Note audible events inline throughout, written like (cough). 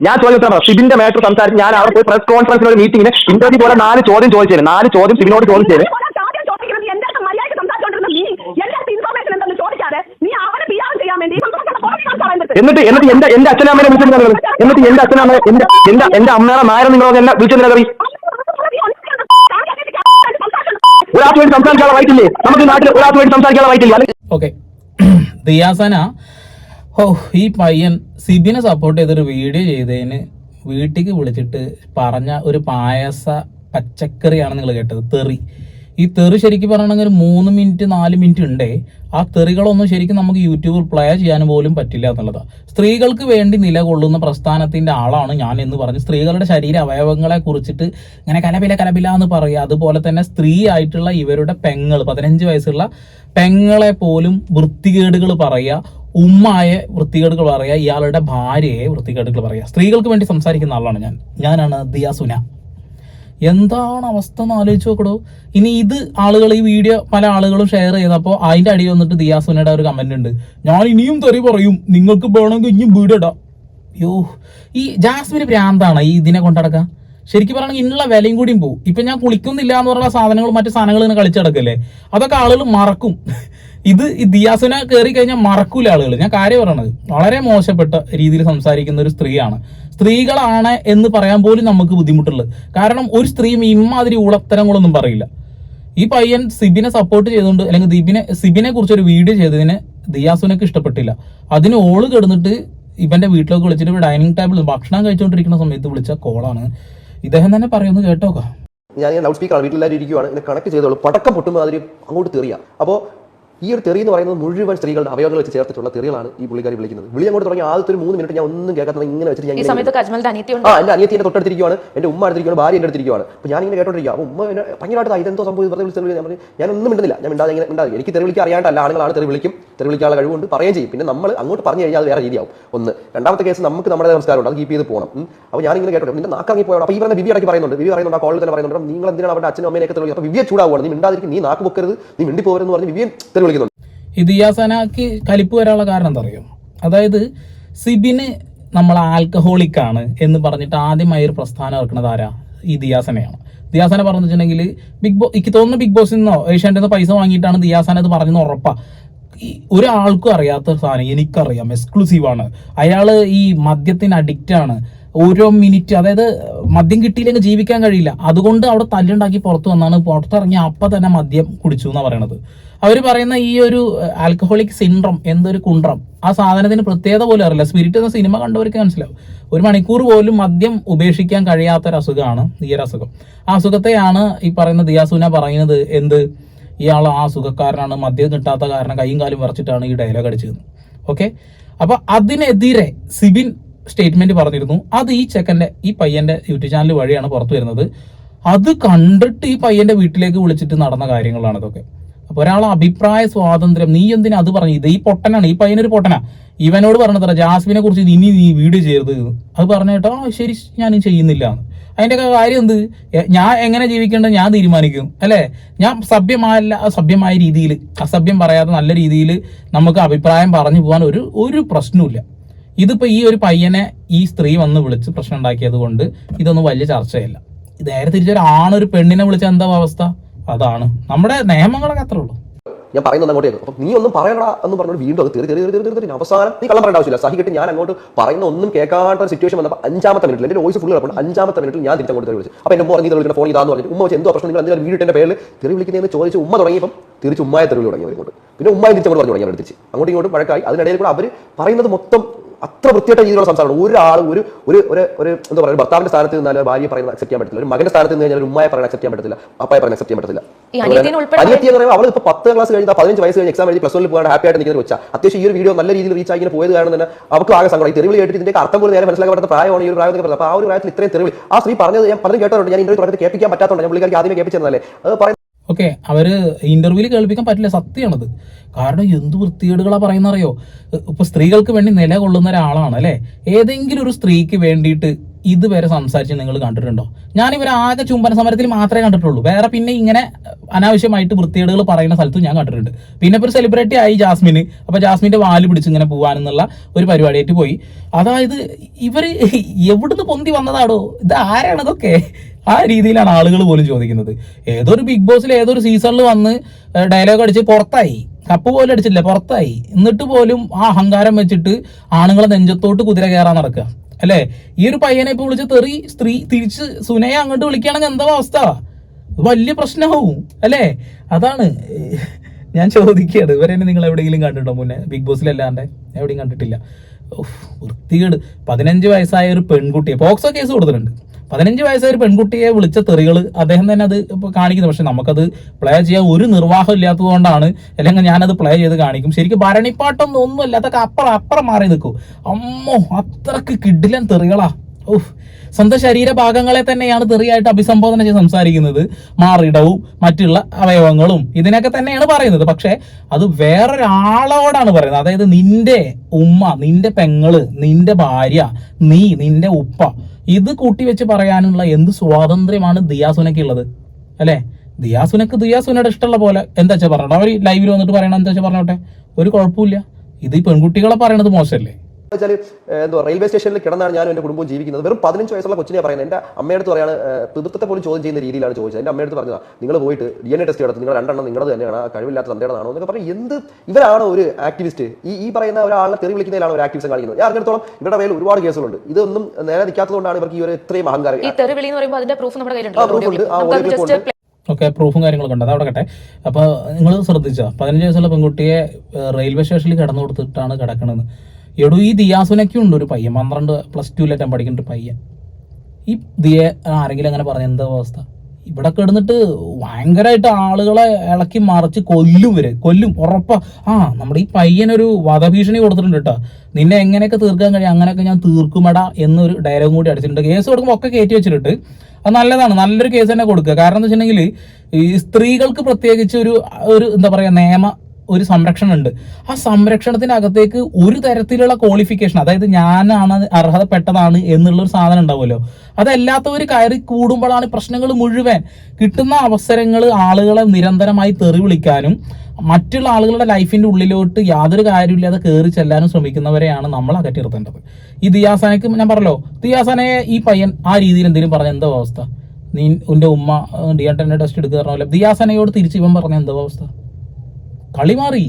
ഞാൻ ചോദിച്ചാ ഷിബിന്റെ മാറ്റർ സംസാരിച്ച് ഞാൻ അവിടെ പോയി പ്രസ് കോൺഫറൻസിൽ ഒരു മീറ്റിംഗിന് ഇന്റർവ്യൂ പോലെ നാല് ചോദ്യം ചോദിച്ചേ നാല് ചോദ്യം ഷിബിനോട് ഞാൻ പറയുന്നത് എന്നിട്ട് എന്നിട്ട് എന്റെ എന്റെ അച്ഛനമ്മേനെ വിളിച്ചിട്ടുണ്ടെങ്കിൽ എന്നിട്ട് എന്റെ അച്ഛനമ്മ എന്റെ എന്റെ അമ്മയുടെ നായരെ നിങ്ങളൊക്കെ എന്നെ വിളിച്ചിട്ടുണ്ടെങ്കിൽ കറി ഒരാൾക്ക് വേണ്ടി സംസാരിക്കാനുള്ള റൈറ്റില്ലേ നമുക്ക് നാട്ടിൽ ഒരാൾക്ക് വേണ്ടി സംസാരിക്കാനുള്ള റൈറ്റില്ല ഓക്കെ (clears throat) ദിയാസന ഓ ഈ പയ്യൻ സിബിനെ സപ്പോർട്ട് ചെയ്തൊരു വീഡിയോ ചെയ്തതിന് വീട്ടിലേക്ക് വിളിച്ചിട്ട് പറഞ്ഞ ഒരു പായസ പച്ചക്കറിയാണ് നിങ്ങൾ കേട്ടത് തെറി. ഈ തെറി ശരിക്കും പറയണമെങ്കിൽ ഒരു മൂന്ന് മിനിറ്റ് നാല് മിനിറ്റ് ഉണ്ടേ. ആ തെറികളൊന്നും ശരിക്കും നമുക്ക് യൂട്യൂബിൽ പ്ലേ ചെയ്യാൻ പോലും പറ്റില്ല എന്നുള്ളതാണ് സ്ത്രീകൾക്ക് വേണ്ടി നിലകൊള്ളുന്ന പ്രസ്ഥാനത്തിന്റെ ആളാണ് ഞാൻ എന്ന് പറഞ്ഞ് സ്ത്രീകളുടെ ശരീര അവയവങ്ങളെ കുറിച്ചിട്ട് ഇങ്ങനെ കലപില കലപില എന്ന് പറയുക. അതുപോലെ തന്നെ സ്ത്രീ ആയിട്ടുള്ള ഇവരുടെ പെങ്ങൾ പതിനഞ്ച് വയസ്സുള്ള പെങ്ങളെ പോലും വൃത്തികേടുകൾ പറയുക. ഉമ്മായ വൃത്തികേടുകൾ പറയുക. ഇയാളുടെ ഭാര്യയെ വൃത്തികേടുകൾ പറയുക. സ്ത്രീകൾക്ക് വേണ്ടി സംസാരിക്കുന്ന ആളാണ് ഞാൻ. ഞാനാണ് ദിയാസുന. എന്താണ് അവസ്ഥ എന്ന് ആലോചിച്ച് നോക്കടോ. ഇനി ഇത് ആളുകൾ ഈ വീഡിയോ പല ആളുകളും ഷെയർ ചെയ്തപ്പോൾ അതിന്റെ അടി വന്നിട്ട് ദിയാസുനയുടെ ഒരു കമന്റ് ഉണ്ട്. ഞാൻ ഇനിയും തെറി പറയും. നിങ്ങൾക്ക് വേണമെങ്കിൽ ഇനിയും വീട് ഇടാം. യോ ഈ ജാസ്മിൻ ഭ്രാന്താണ് ഈ ഇതിനെ കൊണ്ടടക്കാം ശരിക്കും പറയുകയാണെങ്കിൽ ഇന്നുള്ള വിലയും കൂടിയും പോകും ഇപ്പൊ ഞാൻ കുളിക്കുന്നില്ല എന്ന് പറഞ്ഞ സാധനങ്ങൾ മറ്റു സാധനങ്ങൾ ഇങ്ങനെ കളിച്ചടക്കല്ലേ അതൊക്കെ ആളുകൾ മറക്കും. ഇത് ഈ ദിയാസുന കയറി കഴിഞ്ഞാൽ മറക്കൂല ആളുകൾ ഞാൻ കാര്യം പറയണത് വളരെ മോശപ്പെട്ട രീതിയിൽ സംസാരിക്കുന്ന ഒരു സ്ത്രീയാണ്. സ്ത്രീകളാണ് എന്ന് പറയാൻ പോലും നമുക്ക് ബുദ്ധിമുട്ടുള്ളത്. കാരണം ഒരു സ്ത്രീയും ഇമാതിരി ഉളത്തരങ്ങളൊന്നും പറയില്ല. ഈ പയ്യൻ സിബിനെ സപ്പോർട്ട് ചെയ്തുകൊണ്ട് അല്ലെങ്കിൽ ദീപിനെ സിബിനെ കുറിച്ച് ഒരു വീഡിയോ ചെയ്തതിന് ദിയാസുനക്ക് ഇഷ്ടപ്പെട്ടില്ല. അതിന് ഓൾ കിടന്നിട്ട് ഇവന്റെ വീട്ടിലേക്ക് വിളിച്ചിട്ട് ഡൈനിങ് ടേബിൾ ഭക്ഷണം കഴിച്ചുകൊണ്ടിരിക്കുന്ന സമയത്ത് വിളിച്ച കോളാണ് ഇദ്ദേഹം തന്നെ പറയുന്നത് കേട്ടോക്കാം? ഞാൻ ലൗഡ് സ്പീക്കറാണ് വീട്ടിലെല്ലാവരും ഇരിക്കുവാണ് ഇങ്ങനെ കണക്ട് ചെയ്തോളൂ പടക്കം പൊട്ടുമ്പോൾ അതിൽ അങ്ങോട്ട് തെറിയാം. അപ്പോൾ ഈ ഒരു തെറി എന്ന് പറയുന്നത് മുഴുവൻ സ്ത്രീകളുടെ അവയവങ്ങൾ വെച്ച് ചേർത്തിട്ടുള്ള തെറികളാണ് ഈ പുള്ളിക്കാരി വിളിക്കുന്നത്. വിളി അങ്ങോട്ട് തുടങ്ങി ആദ്യത്തെ ഒരു മൂന്ന് മിനിറ്റ് ഞാൻ ഒന്നും കേൾക്കാത്ത ഇങ്ങനെ വെച്ചിട്ട് ഞാൻ ആ എന്റെ അനിയത്തി എന്റെ തൊട്ടടുത്തിരിക്കുവാണ്. എന്റെ ഉമ്മ അടുത്തിരിക്കുകയാണ് ഭാര്യ എന്റെ അടുത്തിരിക്കുവാണ്. അപ്പോൾ ഞാൻ ഇങ്ങനെ കേട്ടോണ്ടിരിക്കുക അപ്പോൾ ഉമ്മ എന്നെ ഭയങ്കരമായിട്ട് ഇതെന്തോ സംഭവം വെറുതെ വിളിച്ച് ഞാൻ പറഞ്ഞു ഞാൻ ഒന്നും മിണ്ടുന്നില്ല. ഞാൻ മിണ്ടാതെ ഇങ്ങനെ മിണ്ടാതെ. എനിക്ക് തെറി വിളിക്കാൻ അറിയാണ്ടല്ല ആളുകളാണ് തെറി വിളിക്കും. തെറി വിളിക്കാനുള്ള കഴിവുണ്ട്. പറയുകയും ചെയ്യും. പിന്നെ നമ്മൾ അങ്ങോട്ട് പറഞ്ഞു കഴിഞ്ഞാൽ അത് വേറെ രീതിയാവും. ഒന്ന്. രണ്ടാമത്തെ കേസ് നമുക്ക് നമ്മുടെ സംസ്കാരമുണ്ട്. അത് കീപ്പ് ചെയ്ത് പോകണം അപ്പൊ അപ്പോൾ ഞാൻ ഇങ്ങനെ കേട്ടോ നിന്റെ നാക്കറങ്ങി പോയോ അപ്പോൾ ഈ പറഞ്ഞ ബിബി ഇടയ്ക്ക് പറയുന്നുണ്ട്. ബിബി പറയുന്നുണ്ട് ആ കോളിൽ തന്നെ പറയുന്നുണ്ട്. നിങ്ങൾ എന്തിനാണ് അവരുടെ അച്ഛനും അമ്മേനെയൊക്കെ തെളിവ് അപ്പോൾ വിവിയെ ചൂടാവുകയാണ്. നീ മിണ്ടാതിരിക്കും. നീ നാക്ക് പൊക്കരുത്. നീ മിണ്ടി പോകരുതെന്ന് പറഞ്ഞ് വിവിയെ തെറി ഈ ദിയാസനക്ക് കലിപ്പ് വരാനുള്ള കാരണം എന്താ അറിയോ? അതായത് സിബിന് നമ്മൾ ആൽക്കഹോളിക് ആണ് എന്ന് പറഞ്ഞിട്ട് ആദ്യമായി ഒരു പ്രസ്ഥാനം ഇറക്കുന്നത് ആരാ? ഈ ദിയാസനയാണ്. ദിയാസന പറഞ്ഞു വെച്ചിട്ടുണ്ടെങ്കിൽ ബിഗ് ബോസ് എനിക്ക് തോന്നുന്നു ബിഗ് ബോസിൽ നിന്നോ ഏഷ്യാന്റെ പൈസ വാങ്ങിയിട്ടാണ് ദിയാസന ഇത് പറഞ്ഞെന്ന് ഉറപ്പാ. ഈ ഒരാൾക്കും അറിയാത്ത സാധനം എനിക്കറിയാം എക്സ്ക്ലൂസീവാണ് അയാൾ ഈ മദ്യത്തിന് അഡിക്റ്റ് ആണ്. ഓരോ മിനിറ്റ് അതായത് മദ്യം കിട്ടിയില്ലെങ്കിൽ ജീവിക്കാൻ കഴിയില്ല. അതുകൊണ്ട് അവിടെ തല്ലുണ്ടാക്കി പുറത്തു വന്നാണ് പുറത്തിറങ്ങി അപ്പം തന്നെ മദ്യം കുടിച്ചു എന്നാണ് പറയണത്. അവർ പറയുന്ന ഈ ഒരു ആൽക്കഹോളിക് സിൻഡ്രം എന്തൊരു കുണ്ട്രം? ആ സാധനത്തിന് പ്രത്യേകത പോലും അറിയില്ല. സ്പിരിറ്റ് എന്ന സിനിമ കണ്ടവർക്ക് മനസ്സിലാവും. ഒരു മണിക്കൂർ പോലും മദ്യം ഉപേക്ഷിക്കാൻ കഴിയാത്ത ഒരു അസുഖമാണ് ഈ ഒരു അസുഖം. ആ അസുഖത്തെയാണ് ഈ പറയുന്ന ദിയാസുന പറയുന്നത് എന്ത്? ഇയാൾ ആ സുഖക്കാരനാണ് മദ്യം കിട്ടാത്ത കാരണം കൈയും കാലും വരച്ചിട്ടാണ് ഈ ഡയലോഗ് അടിച്ചത്. ഓക്കെ അപ്പൊ അതിനെതിരെ സിബിൻ സ്റ്റേറ്റ്മെന്റ് പറഞ്ഞിരുന്നു. അത് ഈ ചെക്കന്റെ ഈ പയ്യന്റെ യൂട്യൂബ് ചാനൽ വഴിയാണ് പുറത്തു വരുന്നത്. അത് കണ്ടിട്ട് ഈ പയ്യന്റെ വീട്ടിലേക്ക് വിളിച്ചിട്ട് നടന്ന കാര്യങ്ങളാണ് ഇതൊക്കെ. അപ്പൊ ഒരാളെ അഭിപ്രായ സ്വാതന്ത്ര്യം നീ എന്തിനാ അത് പറഞ്ഞു ഇത് ഈ പൊട്ടനാണ് ഈ പയ്യനൊരു പൊട്ടനാ. ഇവനോട് പറഞ്ഞത്ര ജാസ്മിനെ കുറിച്ച് ഇനി നീ വീഡിയോ ചെയ്യരുത്. അത് പറഞ്ഞു കേട്ടോ ശരി ഞാൻ ചെയ്യുന്നില്ല അതിന്റെ കാര്യം എന്ത്? ഞാൻ എങ്ങനെ ജീവിക്കേണ്ടത് ഞാൻ തീരുമാനിക്കും അല്ലേ? ഞാൻ സഭ്യമായല്ല സഭ്യമായ രീതിയിൽ അസഭ്യം പറയാതെ നല്ല രീതിയിൽ നമുക്ക് അഭിപ്രായം പറഞ്ഞു പോകാൻ ഒരു ഒരു പ്രശ്നമില്ല ഇതിപ്പോ ഈ ഒരു പയ്യനെ ഈ സ്ത്രീ വന്ന് വിളിച്ച് പ്രശ്നം ഉണ്ടാക്കിയത് കൊണ്ട് ഇതൊന്നും വലിയ ചർച്ചയല്ല. നേരെ തിരിച്ചൊരു ആണൊരു പെണ്ണിനെ വിളിച്ച എന്താ അവസ്ഥ? അതാണ്. നമ്മുടെ നിയമങ്ങളൊക്കെ അത്രേ ഉള്ളൂ. ഞാൻ പറയുന്നത് അങ്ങോട്ട് അപ്പൊ നീ ഒന്നും പറയണടാ എന്ന് പറഞ്ഞു വീണ്ടും അത് തെറി തെറി തെറി തെറി അവസാനം നീ കള്ളം പറയേണ്ട ആവശ്യമില്ല. സഹി കിട്ടി ഞാൻ അങ്ങോട്ട് പറയുന്ന ഒന്നും കേൾക്കാത്ത ഒരു സിറ്റുവേഷൻ വന്നപ്പോൾ അഞ്ചാമത്തെ മിനിറ്റിൽ എന്റെ വോയിസ് ഫുൾ കിടപ്പുണ്ട്. അഞ്ചാമത്തെ മിനിറ്റിൽ ഞാൻ തിരിച്ചു തെറി വിളിച്ചു. അപ്പോൾ എന്റെ മോർ നീ വിളിക്കുന്ന ഫോൺ ഇതാന്ന് പറഞ്ഞു. ഉമ്മ വെച്ച് എന്തോ പ്രശ്നം? നിങ്ങൾ എന്തെങ്കിലും വീട്ടിന്റെ പേരിൽ തെറി വിളിക്കുന്നതെന്ന് ചോദിച്ച് ഉമ്മ തുടങ്ങിയപ്പം തിരിച്ച് ഉമ്മായ തെറി തുടങ്ങി അവരിങ്ങോട്ട് പിന്നെ ഉമ്മായി തിരിച്ചങ്ങോട്ട് പറഞ്ഞു തുടങ്ങി അവർ തിരിച്ച് അങ്ങോട്ടും ഇങ്ങോട്ടും വഴക്കായി. അതിനിടയിൽ കൂടെ അവർ പറയുന്നത് മൊത്തം അത്ര വൃത്തിയായിട്ട രീതിയിലുള്ള സംസാരമാണ്. ഒരാൾ ഒരു ഒരു ഒരു ഒരു എന്താ പറയുക ഭർത്താവിന്റെ സ്ഥാനത്ത് നിന്നാൽ ഭാര്യ പറയുന്നത് അക്സെപ്റ്റ് ചെയ്യാൻ പറ്റില്ല ഒരു മകന്റെ സ്ഥാനത്ത് നിന്ന് കഴിഞ്ഞാൽ ഉമ്മയെ പറയുന്നത് അക്സെപ്റ്റ് ചെയ്യാൻ പറ്റില്ല അപ്പായെ പറയുന്നത് അക്സെപ്റ്റ് ചെയ്യാൻ പറ്റില്ല അനിയത്തി എന്ന് പറയുമ്പോൾ അവൾ ഇപ്പോൾ പത്ത് ക്ലാസ് കഴിഞ്ഞാൽ പതിനഞ്ച് വയസ്സ് കഴിഞ്ഞ് എക്സാം എഴുതി പ്ലസ് വണ്ണിൽ പോകാൻ ഹാപ്പി ആയിട്ട് നിൽക്കുന്ന വെച്ചാൽ അത്യാവശ്യം ഈ ഒരു വീഡിയോ നല്ല രീതിയിൽ റീച്ച് ആയി പോയത് കാരണം തന്നെ അവർക്ക് ആകെ സങ്കടം ഈ തെരുവിളി കേട്ടിട്ട് ഇതിന്റെ അർത്ഥം പോലും നേരെ മനസ്സിലാക്കാൻ പറ്റുന്ന പ്രായമാണ് ഈ ഒരു പ്രായം അപ്പോൾ ആ ഒരു പ്രായത്തിൽ ഇത്രയും തെരുവിൽ ആ സ്ത്രീ പറഞ്ഞത് ഞാൻ പലരും കേട്ടോ ഞാൻ ഇന്റർവ്യൂ തുടക്കത്തിൽ കേൾപ്പിക്കാൻ പറ്റാത്തതുകൊണ്ട് ഞാൻ പുള്ളിക്കാർക്ക് ആദ്യമേ കേൾപ്പിച്ചതല്ലേ അത് പറയുന്നത് ഓക്കെ അവർ ഇന്റർവ്യൂവിൽ കേൾപ്പിക്കാൻ പറ്റില്ല സത്യമാണത് കാരണം എന്ത് വൃത്തികേടുകളാണ് പറയുന്നറിയോ? അറിയോ ഇപ്പൊ സ്ത്രീകൾക്ക് വേണ്ടി നിലകൊള്ളുന്ന ഒരാളാണ് അല്ലേ? ഏതെങ്കിലും ഒരു സ്ത്രീക്ക് വേണ്ടിയിട്ട് ഇതുവരെ സംസാരിച്ച് നിങ്ങൾ കണ്ടിട്ടുണ്ടോ? ഞാൻ ഇവർ ആകെ ചുംബന സമരത്തിൽ മാത്രമേ കണ്ടിട്ടുള്ളൂ. വേറെ പിന്നെ ഇങ്ങനെ അനാവശ്യമായിട്ട് വൃത്തികേടുകൾ പറയുന്ന സ്ഥലത്ത് ഞാൻ കണ്ടിട്ടുണ്ട്. പിന്നെ ഇപ്പോൾ ഒരു സെലിബ്രിറ്റി ആയി ജാസ്മിന്. അപ്പൊ ജാസ്മിന്റെ വാൽ പിടിച്ച് ഇങ്ങനെ പോകാനെന്നുള്ള ഒരു പരിപാടിയായിട്ട് പോയി. അതായത് ഇവർ എവിടുന്ന് പൊന്തി വന്നതാടോ? ഇത് ആരാണ് ഇതൊക്കെ? ആ രീതിയിലാണ് ആളുകൾ പോലും ചോദിക്കുന്നത്. ഏതൊരു ബിഗ് ബോസിൽ ഏതൊരു സീസണിൽ വന്ന് ഡയലോഗ് അടിച്ച് പുറത്തായി. കപ്പ് പോലും അടിച്ചില്ല പുറത്തായി. എന്നിട്ട് പോലും ആ അഹങ്കാരം വെച്ചിട്ട് ആണുങ്ങളെ നെഞ്ചത്തോട്ട് കുതിര കയറാൻ നടക്കുക. അല്ലേ? ഈ ഒരു പയ്യനെ ഇപ്പൊ വിളിച്ച് തെറി സ്ത്രീ തിരിച്ച് സുനയെ അങ്ങോട്ട് വിളിക്കുകയാണെങ്കിൽ എന്താ അവസ്ഥ? വലിയ പ്രശ്നമാവും. അല്ലേ? അതാണ് ഞാൻ ചോദിക്കുകയാണ്. ഇവരെ നിങ്ങൾ എവിടെയെങ്കിലും കണ്ടിട്ടുണ്ടോ മുന്നേ? ബിഗ് ബോസിലല്ലാണ്ട് എവിടെയും കണ്ടിട്ടില്ല. വൃത്തികേട്. പതിനഞ്ച് വയസ്സായ ഒരു പെൺകുട്ടിയെ പോക്സോ കേസ് കൊടുത്തിട്ടുണ്ട്. പതിനഞ്ച് വയസ്സായ ഒരു പെൺകുട്ടിയെ വിളിച്ച തെറികൾ അദ്ദേഹം തന്നെ അത് കാണിക്കുന്നത്. പക്ഷെ നമുക്കത് പ്ലേ ചെയ്യാൻ ഒരു നിർവാഹം ഇല്ലാത്തത് കൊണ്ടാണ് അല്ലെങ്കിൽ ഞാനത് പ്ലേ ചെയ്ത് കാണിക്കും. ശരിക്കും ഭരണിപ്പാട്ടൊന്നും ഒന്നുമില്ല അതൊക്കെ അപ്പുറം അപ്പുറം മാറി നിൽക്കും. അമ്മോ അത്രയ്ക്ക് കിഡിലൻ തെറികളാ. ഓഹ് സ്വന്തം ശരീരഭാഗങ്ങളെ തന്നെയാണ് തെറിയായിട്ട് അഭിസംബോധന ചെയ്ത് സംസാരിക്കുന്നത്. മാറിടവും മറ്റുള്ള അവയവങ്ങളും ഇതിനൊക്കെ തന്നെയാണ് പറയുന്നത്. പക്ഷേ അത് വേറൊരാളോടാണ് പറയുന്നത്. അതായത് നിന്റെ ഉമ്മ നിന്റെ പെങ്ങൾ നിന്റെ ഭാര്യ നീ നിന്റെ ഉപ്പ ഇത് കൂട്ടിവെച്ച് പറയാനുള്ള എന്ത് സ്വാതന്ത്ര്യമാണ് ദിയാസുനക്കുള്ളത് അല്ലേ? ദിയാസുനക്ക് ദിയാസുനയുടെ ഇഷ്ടമുള്ള പോലെ. എന്താ വെച്ചാൽ പറഞ്ഞോട്ടെ അവർ ലൈവിൽ വന്നിട്ട് പറയണം എന്താ വെച്ചാൽ പറഞ്ഞോട്ടെ? ഒരു കുഴപ്പമില്ല. ഇത് ഈ പെൺകുട്ടികളെ പറയണത് മോശമല്ലേ? വെച്ചാൽ എന്തോ റെയിൽവേ സ്റ്റേഷനിൽ കിടന്നാണ് ഞാനും എന്റെ കുടുംബവും ജീവിക്കുന്നത്. വെറും പതിനഞ്ച് വയസ്സുള്ള കൊച്ചിനെ പറയുന്നത്. എന്റെ അമ്മയടുത്ത് പറയാണ് പിതൃത്വത്തെ പോലും ചോദ്യം ചെയ്യുന്ന രീതിയിലാണ് ചോദിച്ചത്. എന്റെ അമ്മയടുത്ത് പറഞ്ഞത് നിങ്ങൾ പോയിട്ട് ഡി എൻ എ ടെസ്റ്റ് എടുത്ത് നിങ്ങൾ രണ്ടെണ്ണം നിങ്ങളുടെ തന്നെയാണ് കഴിവില്ലാത്ത തന്നെയാണോ എന്നൊക്കെ പറഞ്ഞ് എന്ത് ഇവരാണ് ഒരു ആക്ടിവിസ്റ്റ്? ഈ ഈ പറയുന്ന ഒരാളെ തെറി വിളിക്കുന്നതിലാണ് ഒരു ആക്ടിവിസം കാണിക്കുന്നത്. ഞാൻ അറിഞ്ഞിടത്തോളം ഇവരുടെ മേൽ ഒരുപാട് കേസുകളുണ്ട്. ഇതൊന്നും നേരെ നിൽക്കാത്തതുകൊണ്ടാണ് ഇവർക്ക് ഈ ഒരു ഇത്രയും അഹങ്കാരം. ഈ തെറി വിളി എന്ന് പറയുമ്പോൾ അതിന്റെ പ്രൂഫ് നമ്മുടെ കയ്യിലുണ്ട്. ഉണ്ട്. ആ, ഉണ്ട്. ഒക്കെ പ്രൂഫും കാര്യങ്ങളൊക്കെ ഉണ്ട്. അതവിടെ കട്ടെ. അപ്പോൾ നിങ്ങൾ ശ്രദ്ധിച്ചോ പതിനഞ്ച് വയസ്സുള്ള പെൺകുട്ടിയെ റെയിൽവേ സ്റ്റേഷനിൽ കടന്നു കൊടുത്തിട്ടാണ് കിടക്കണത്. എടോ ഈ ദിയാസുനൊക്കെ ഉണ്ട് ഒരു പയ്യൻ പന്ത്രണ്ട് പ്ലസ് ടുവിലേറ്റം പഠിക്കുന്ന ഒരു പയ്യൻ. ഈ ദിയ ആരെങ്കിലും അങ്ങനെ പറഞ്ഞ എന്താ അവസ്ഥ? ഇവിടെ കിടന്നിട്ട് ഭയങ്കരമായിട്ട് ആളുകളെ ഇളക്കി മറിച്ച് കൊല്ലും വരെ കൊല്ലും ഉറപ്പാ. ആ നമ്മുടെ ഈ പയ്യനൊരു വധഭീഷണി കൊടുത്തിട്ടുണ്ട് കേട്ടോ. നിന്നെ എങ്ങനെയൊക്കെ തീർക്കാൻ കഴിയും അങ്ങനെയൊക്കെ ഞാൻ തീർക്കുമെടാ എന്നൊരു ഡയലോഗും കൂടി അടിച്ചിട്ടുണ്ട്. കേസ് കൊടുക്കുമ്പോൾ ഒക്കെ കയറ്റി വെച്ചിട്ടുണ്ട്. അത് നല്ലതാണ് നല്ലൊരു കേസ് തന്നെ കൊടുക്കുക. കാരണം എന്ന് വെച്ചിട്ടുണ്ടെങ്കിൽ ഈ സ്ത്രീകൾക്ക് പ്രത്യേകിച്ച് ഒരു ഒരു എന്താ പറയുക നിയമ ഒരു സംരക്ഷണം ഉണ്ട് ആ സംരക്ഷണത്തിനകത്തേക്ക് ഒരു തരത്തിലുള്ള ക്വാളിഫിക്കേഷൻ അതായത് ഞാനാണ് അർഹതപ്പെട്ടതാണ് എന്നുള്ള ഒരു സാധനം ഉണ്ടാവുമല്ലോ. അതല്ലാത്തവർ കയറി കൂടുമ്പോഴാണ് പ്രശ്നങ്ങൾ മുഴുവൻ. കിട്ടുന്ന അവസരങ്ങൾ ആളുകളെ നിരന്തരമായി തെറി വിളിക്കാനും മറ്റുള്ള ആളുകളുടെ ലൈഫിന്റെ ഉള്ളിലോട്ട് യാതൊരു കാര്യമില്ലാതെ കയറി ചെല്ലാനും ശ്രമിക്കുന്നവരെയാണ് നമ്മൾ അകറ്റി നിർത്തേണ്ടത് ഈ ദിയാസാനക്ക് ഞാൻ പറഞ്ഞല്ലോ ദിയാസാനയെ ഈ പയ്യൻ ആ രീതിയിൽ എന്തെങ്കിലും പറഞ്ഞ എന്താ അവസ്ഥ? നീ ഉമ്മ ഡി എൻ ടെസ്റ്റ് എടുക്കുക പറഞ്ഞ ദിയാസനയോട് തിരിച്ച് ഇവൻ പറഞ്ഞ എന്താ അവസ്ഥ? കളി മാറി.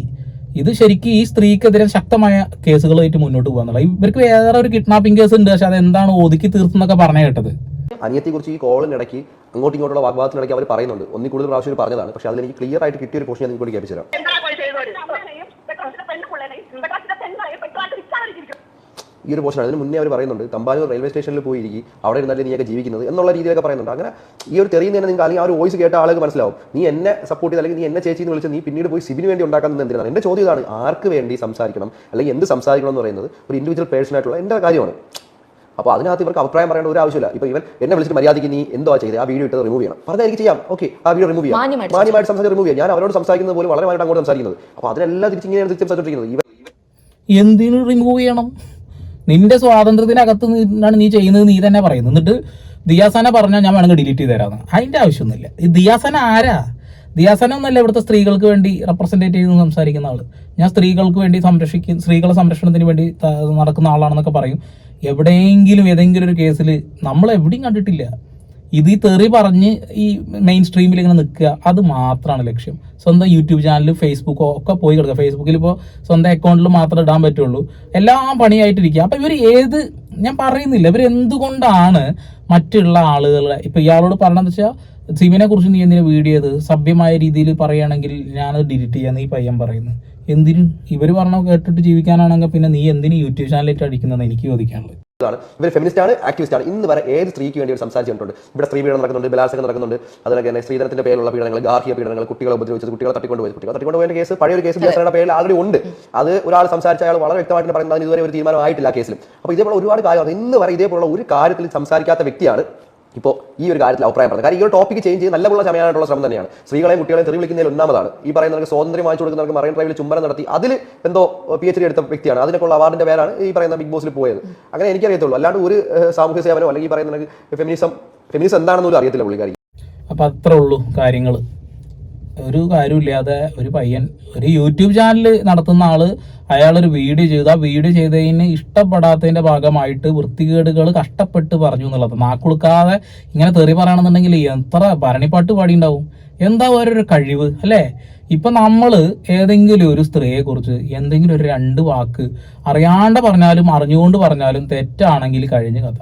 ഇത് ശരിക്കും ഈ സ്ത്രീക്കെതിരെ ശക്തമായ കേസുകളായിട്ട് മുന്നോട്ട് പോകാന്നുള്ള ഇവർക്ക് വേറെ ഒരു കിഡ്നാപ്പിംഗ് കേസ് ഉണ്ട്. പക്ഷെ അതെന്താണ് ഒതുക്കി തീർത്തെന്നൊക്കെ പറഞ്ഞു കേട്ടത്. അനിയത്തെ കുറിച്ച് ഈ കോളിനിടയ്ക്ക് അങ്ങോട്ടും ഇങ്ങോട്ടുള്ള വാഗ്വാദത്തിനിടയ്ക്ക് അവർ പറയുന്നുണ്ട്. ഒന്നിൽ കൂടുതൽ പ്രാവശ്യം പറഞ്ഞതാണ്. പക്ഷെ അതിൽ എനിക്ക് ക്ലിയർ ആയിട്ട് കിട്ടിയ ഒരു പോഷൻ ഞാൻ നിങ്ങൾക്ക് കേൾപ്പിച്ചു തരാം ഈ ഒരു പോർഷൻ അതിന് മുന്നേ അവർ പറയുന്നുണ്ട് തമ്പാനൂർ റെയിൽവേ സ്റ്റേഷനിൽ പോയിരിക്കും അവിടെ ഇരുന്നല്ലേ നീയൊക്കെ ജീവിക്കുന്നത് എന്നുള്ള രീതിയിലൊക്കെ പറയുന്നുണ്ട്. അങ്ങനെ ഈ ഒരു തെറിയുന്ന തന്നെ നിങ്ങൾക്ക് അല്ലെങ്കിൽ ആ ഒരു വോയിസ് കേട്ട ആളുകൾ മനസ്സിലാവും. നീ എന്നെ സപ്പോർട്ട് ചെയ്ത് അല്ലെങ്കിൽ നീ എന്നെ ചേച്ചി എന്ന് വിളിച്ച് നീ പിന്നീട് പോയി സിബിന് വേണ്ടി ഉണ്ടാക്കുന്നത് എന്തിനാണ്? എന്റെ ചോദ്യം ഇതാണ് ആർക്ക് വേണ്ടി സംസാരിക്കണം അല്ലെങ്കിൽ എന്ത് സംസാരിക്കണം എന്ന് പറയുന്നത് ഒരു ഇൻഡിവിജ്വൽ പേഴ്സൺ ആയിട്ടുള്ള എന്റെ കാര്യമാണ്. അപ്പോൾ അതിനകത്ത് ഇവർക്ക് അഭിപ്രായം പറയേണ്ട ഒരു ആവശ്യമില്ല. ഇപ്പോൾ ഇവൻ എന്നെ വിളിച്ചിട്ട് മര്യാദയ്ക്ക് നീ എന്തോ ചെയ്ത്? ആ വീഡിയോ ഇട്ടത് റിമൂവ് ചെയ്യണം. പറഞ്ഞാൽ എനിക്ക് ചെയ്യാം. ഓക്കെ ആ വീഡിയോ റിമൂവ് ചെയ്യാം. മാന്യമായിട്ട് സംസാരിച്ച്. റിമൂവ് ചെയ്യാം. ഞാൻ അവരോട് സംസാരിക്കുന്നത് പോലും വളരെ അങ്ങോട്ട് സംസാരിക്കുന്നത്. അപ്പോൾ അതിനെല്ലാം തിരിച്ച് ഇങ്ങനെയാണ് തിരിച്ച് സംസാരിച്ചിരിക്കുന്നത് ഇവൻ എന്തിനു റിമൂവ് ചെയ്യണം? നിന്റെ സ്വാതന്ത്ര്യത്തിനകത്ത് നിന്നാണ് നീ ചെയ്യുന്നത് നീ തന്നെ പറയുന്നത്. എന്നിട്ട് ദിയാസന പറഞ്ഞാൽ ഞാൻ വേണമെങ്കിൽ ഡിലീറ്റ് ചെയ്ത് തരാമെന്ന് അതിന്റെ ആവശ്യമൊന്നുമില്ല. ഈ ദിയാസന ആരാ? ദിയാസന ഒന്നല്ല ഇവിടുത്തെ സ്ത്രീകൾക്ക് വേണ്ടി റെപ്രസെന്റേറ്റ് ചെയ്ത് സംസാരിക്കുന്ന ആൾ. ഞാൻ സ്ത്രീകൾക്ക് വേണ്ടി സംരക്ഷിക്കും സ്ത്രീകളെ സംരക്ഷണത്തിന് വേണ്ടി നടക്കുന്ന ആളാണെന്നൊക്കെ പറയും. എവിടെയെങ്കിലും ഏതെങ്കിലും ഒരു കേസിൽ നമ്മൾ എവിടെയും കണ്ടിട്ടില്ല. ഇത് ഈ തെറി പറഞ്ഞ് ഈ മെയിൻ സ്ട്രീമിൽ ഇങ്ങനെ നിൽക്കുക അത് മാത്രമാണ് ലക്ഷ്യം. സ്വന്തം യൂട്യൂബ് ചാനൽ ഫേസ്ബുക്കോ ഒക്കെ പോയി കിടക്കുക. ഫേസ്ബുക്കിൽ ഇപ്പോൾ സ്വന്തം അക്കൗണ്ടിൽ മാത്രം ഇടാൻ പറ്റുള്ളൂ. എല്ലാം പണിയായിട്ടിരിക്കുക. അപ്പം ഇവർ ഏത് ഞാൻ പറയുന്നില്ല. ഇവർ എന്തുകൊണ്ടാണ് മറ്റുള്ള ആളുകളെ ഇപ്പം ഇയാളോട് പറഞ്ഞതെന്ന് വെച്ചാൽ സിമിനെ കുറിച്ച് നീ എന്തിനു വീഡിയോ ചെയ്ത് സഭ്യമായ രീതിയിൽ പറയുകയാണെങ്കിൽ ഞാനത് ഡിലീറ്റ് ചെയ്യാന്ന് ഈ പയ്യൻ പറയുന്നു എന്തിനും? ഇവർ പറഞ്ഞ കേട്ടിട്ട് ജീവിക്കാനാണെങ്കിൽ പിന്നെ നീ എന്തിനും യൂട്യൂബ് ചാനലിട്ട് അടിക്കുന്നതെന്ന് എനിക്ക് ചോദിക്കാനുള്ളത്. ആണ് ഇവർ ഫെമിനിസ്റ്റ് ആണ് ആക്ടിവിസ്റ്റ് ആണ്. ഇന്ന് വരെ ഏത് സ്ത്രീക്ക് വേണ്ടി സംസാരിച്ചിട്ടുണ്ട് ഇവിടെ സ്ത്രീ പീഡനം നടക്കുന്നുണ്ട് ബലാത്സംഗം നടക്കുന്നുണ്ട്. അതുപോലെ തന്നെ സ്ത്രീധനത്തിന്റെ പേരിലുള്ള പീഡനങ്ങൾ ഗാർഹിക പീഡനങ്ങൾ കുട്ടികളെ ഉപദ്രവിച്ചത് കുട്ടികളെ തട്ടിക്കൊണ്ടുപോയി കുട്ടികളെ തട്ടിക്കൊണ്ടുപോയ കേസ് പഴയ ഒരു കേസ് ബിഎസ്ഐയുടെ പേരിൽ ആൾറെഡി ഉണ്ട്. അത് ഒരാൾ സംസാരിച്ച അയാൾ വളരെ വ്യക്തമായിട്ട് പറയുന്നത്. ഇതുവരെ ഒരു തീരുമാനമായിട്ടില്ല കേസിലും അപ്പോൾ ഇതേപോലെ ഒരുപാട് കാര്യങ്ങൾ ഇന്ന് വരെ ഇതേപോലുള്ള ഒരു കാര്യത്തിൽ സംസാരിക്കാത്ത വ്യക്തിയാണ് ഇപ്പോൾ ഈ ഒരു കാര്യത്തിൽ അഭിപ്രായം പറഞ്ഞത്. കാരണം ഈ ഒരു ടോപ്പിക്ക് ചേഞ്ച് ചെയ്ത് നല്ലപോലെ സമയമായിട്ടുള്ള ശ്രമം തന്നെയാണ്. സ്ത്രീകളെയും കുട്ടികളെയും തെറി വിളിക്കുന്നതിൽ ഒന്നാമതാണ്. ഈ പറയുന്നവർക്ക് സ്വാതന്ത്ര്യം വാങ്ങിച്ചു കൊടുക്കുന്നവർക്ക് മറൈൻ ഡ്രൈവിൽ ചുംബനം നടത്തി അതിൽ എന്തോ പി എച്ച് ഡി എടുത്ത വ്യക്തിയാണ്. അതിനൊക്കെയുള്ള അവാർഡിന്റെ പേരാണ് ഈ പറയുന്ന ബിഗ് ബോസിൽ പോയത്. അങ്ങനെ എനിക്കറിയത്തുള്ളൂ. അല്ലാണ്ട് ഒരു സാമൂഹ്യ സേവനമോ അല്ലെങ്കിൽ ഈ പറയുന്ന ഫെമിനിസം ഫെമിനിസം എന്താണെന്ന് പോലും അറിയത്തില്ല പുള്ളിക്കാരി അപ്പം അത്രേ ഉള്ളൂ കാര്യങ്ങൾ ഒരു കാര്യമില്ലാതെ ഒരു പയ്യൻ ഒരു യൂട്യൂബ് ചാനൽ നടത്തുന്ന ആൾ അയാളൊരു വീഡിയോ ചെയ്തു. ആ വീഡിയോ ചെയ്തതിന് ഇഷ്ടപ്പെടാത്തതിന്റെ ഭാഗമായിട്ട് വൃത്തികേടുകൾ കഷ്ടപ്പെട്ട് പറഞ്ഞു എന്നുള്ളത്. നാക്കുളുക്കാതെ ഇങ്ങനെ തെറി പറയണമെന്നുണ്ടെങ്കിൽ എത്ര ഭരണിപ്പാട്ട് പാടിയുണ്ടാവും എന്താ ഓരോരു കഴിവ് അല്ലേ? ഇപ്പൊ നമ്മൾ ഏതെങ്കിലും ഒരു സ്ത്രീയെ കുറിച്ച് എന്തെങ്കിലും ഒരു രണ്ട് വാക്ക് അറിയാണ്ട് പറഞ്ഞാലും അറിഞ്ഞുകൊണ്ട് പറഞ്ഞാലും തെറ്റാണെങ്കിൽ കഴിഞ്ഞ കഥ.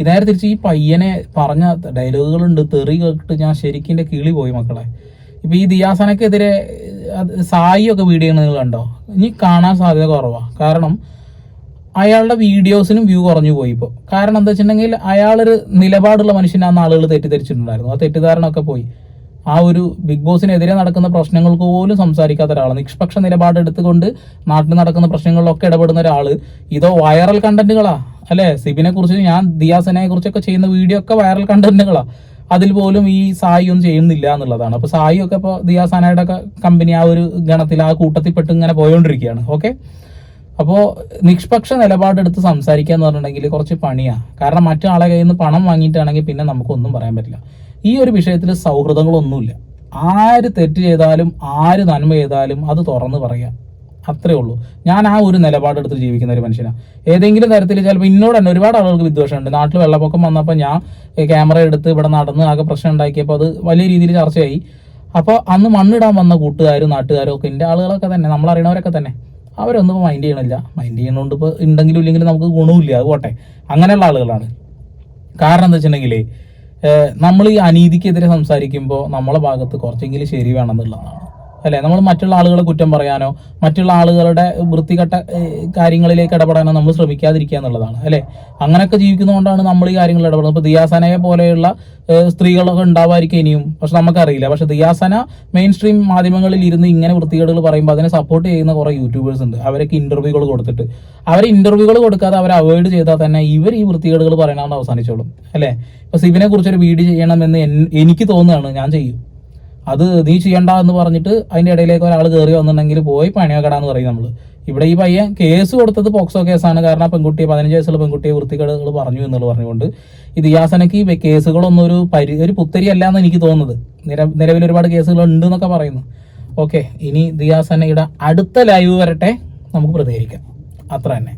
ഇതായത് തിരിച്ച് ഈ പയ്യനെ പറഞ്ഞ ഡയലോഗുകളുണ്ട് തെറി കേട്ടിട്ട് ഞാൻ ശരിക്കും കിളി പോയി മക്കളെ. ഇപ്പൊ ഈ ദിയാസനക്കെതിരെ സായിയൊക്കെ വീഡിയോ നിങ്ങൾ കണ്ടോ? ഇനി കാണാൻ സാധ്യത കുറവാ. കാരണം അയാളുടെ വീഡിയോസിനും വ്യൂ കുറഞ്ഞു പോയി ഇപ്പോൾ കാരണം എന്താ വെച്ചിട്ടുണ്ടെങ്കിൽ അയാളൊരു നിലപാടുള്ള മനുഷ്യനാന്ന് ആളുകൾ തെറ്റിദ്ധരിച്ചിട്ടുണ്ടായിരുന്നു. ആ തെറ്റിദ്ധാരണ ഒക്കെ പോയി. ആ ഒരു ബിഗ് ബോസിനെതിരെ നടക്കുന്ന പ്രശ്നങ്ങൾക്ക് പോലും സംസാരിക്കാത്ത ഒരാൾ നിഷ്പക്ഷ നിലപാടെടുത്തുകൊണ്ട് നാട്ടിൽ നടക്കുന്ന പ്രശ്നങ്ങളിലൊക്കെ ഇടപെടുന്ന ഒരാൾ ഇതോ വൈറൽ കണ്ടന്റുകളാ അല്ലെ? സിബിനെ കുറിച്ച് ഞാൻ ദിയാസനെ കുറിച്ചൊക്കെ ചെയ്യുന്ന വീഡിയോ ഒക്കെ വൈറൽ കണ്ടന്റുകളാ അതിൽ പോലും ഈ സായി ഒന്നും ചെയ്യുന്നില്ല എന്നുള്ളതാണ്. അപ്പൊ സായി ഒക്കെ ഇപ്പോൾ ദിയാസാനയുടെ കമ്പനി ആ ഒരു ഗണത്തിൽ ആ കൂട്ടത്തിൽ പെട്ട് ഇങ്ങനെ പോയോണ്ടിരിക്കുകയാണ്. ഓക്കെ അപ്പോൾ നിഷ്പക്ഷ നിലപാടെടുത്ത് സംസാരിക്കുക എന്ന് പറഞ്ഞിട്ടുണ്ടെങ്കിൽ കുറച്ച് പണിയാണ് കാരണം മറ്റാളെ കയ്യിൽ നിന്ന് പണം വാങ്ങിയിട്ടാണെങ്കിൽ പിന്നെ നമുക്കൊന്നും പറയാൻ പറ്റില്ല. ഈ ഒരു വിഷയത്തിൽ സൗഹൃദങ്ങളൊന്നുമില്ല. ആര് തെറ്റ് ചെയ്താലും ആര് നന്മ ചെയ്താലും അത് തുറന്ന് പറയാം അത്രേ ഉള്ളൂ. ഞാൻ ആ ഒരു നിലപാടെടുത്ത് ജീവിക്കുന്ന ഒരു മനുഷ്യനാണ് ഏതെങ്കിലും തരത്തിൽ ചിലപ്പോൾ ഇന്നോട് തന്നെ ഒരുപാട് ആളുകൾക്ക് വിദ്വേഷമുണ്ട്. നാട്ടിൽ വെള്ളപ്പൊക്കം വന്നപ്പോൾ ഞാൻ ക്യാമറ എടുത്ത് ഇവിടെ നടന്ന് ആകെ പ്രശ്നം ഉണ്ടാക്കിയപ്പോൾ അത് വലിയ രീതിയിൽ ചർച്ചയായി. അപ്പോൾ അന്ന് മണ്ണിടാൻ വന്ന കൂട്ടുകാരും നാട്ടുകാരും ഒക്കെ എന്റെ ആളുകളൊക്കെ തന്നെ നമ്മൾ അറിയണവരൊക്കെ തന്നെ. അവരൊന്നും ഇപ്പോൾ മൈൻഡ് ചെയ്യണില്ല. മൈൻഡ് ചെയ്യണോണ്ട് ഇപ്പോൾ ഉണ്ടെങ്കിലും ഇല്ലെങ്കിലും നമുക്ക് ഗുണമില്ല. അത് പോട്ടെ. അങ്ങനെയുള്ള ആളുകളാണ്. കാരണം എന്താ വെച്ചിട്ടുണ്ടെങ്കിൽ നമ്മൾ ഈ അനീതിക്കെതിരെ സംസാരിക്കുമ്പോൾ നമ്മളെ ഭാഗത്ത് കുറച്ചെങ്കിലും ശരി വേണമെന്നുള്ളതാണ് അല്ലെ? നമ്മൾ മറ്റുള്ള ആളുകളെ കുറ്റം പറയാനോ മറ്റുള്ള ആളുകളുടെ വൃത്തികെട്ട കാര്യങ്ങളിലേക്ക് ഇടപെടാനോ നമ്മൾ ശ്രമിക്കാതിരിക്കുക എന്നുള്ളതാണ് അല്ലേ? അങ്ങനെയൊക്കെ ജീവിക്കുന്നതുകൊണ്ടാണ് നമ്മൾ ഈ കാര്യങ്ങളിൽ ഇടപെടുന്നത്. ഇപ്പൊ ദിയാസനയെ പോലെയുള്ള സ്ത്രീകളൊക്കെ ഉണ്ടാവായിരിക്കും ഇനിയും പക്ഷെ നമുക്കറിയില്ല. പക്ഷെ ദിയാസന മെയിൻ സ്ട്രീം മാധ്യമങ്ങളിൽ ഇരുന്ന് ഇങ്ങനെ വൃത്തികേടുകൾ പറയുമ്പോൾ അതിനെ സപ്പോർട്ട് ചെയ്യുന്ന കുറേ യൂട്യൂബേഴ്സ് ഉണ്ട്. അവരൊക്കെ ഇന്റർവ്യൂകൾ കൊടുത്തിട്ട്. അവർ ഇന്റർവ്യൂകൾ കൊടുക്കാതെ അവരെ അവോയ്ഡ് ചെയ്താൽ തന്നെ ഇവർ ഈ വൃത്തികേടുകൾ പറയണമെന്ന് അവസാനിച്ചോളും അല്ലേ? ഇപ്പൊ സിബിനെ കുറിച്ചൊരു വീഡിയോ ചെയ്യണമെന്ന് എനിക്ക് തോന്നുകയാണ് ഞാൻ ചെയ്യും. അത് നീ ചെയ്യണ്ട എന്ന് പറഞ്ഞിട്ട് അതിന്റെ ഇടയിലേക്ക് ഒരാൾ കയറി വന്നിട്ടുണ്ടെങ്കിൽ പോയി പണിയാക്കടാന്ന് പറയും നമ്മൾ ഇവിടെ ഈ പയ്യൻ കേസ് കൊടുത്തത് പോക്സോ കേസാണ്. കാരണം ആ പെൺകുട്ടിയെ പതിനഞ്ച് വയസ്സുള്ള പെൺകുട്ടിയെ വൃത്തികേടുകൾ പറഞ്ഞു എന്നുള്ളത് പറഞ്ഞുകൊണ്ട് ഇത് ദിയാസനക്ക് ഈ കേസുകളൊന്നും ഒരു പരി ഒരു പുത്തരി അല്ല എന്ന് എനിക്ക് തോന്നുന്നത്. നില നിലവിൽ ഒരുപാട് കേസുകൾ ഉണ്ട് എന്നൊക്കെ പറയുന്നു. ഓക്കെ ഇനി ദിയാസനയുടെ അടുത്ത ലൈവ് വരട്ടെ. നമുക്ക് പ്രതികരിക്കാം. അത്ര തന്നെ.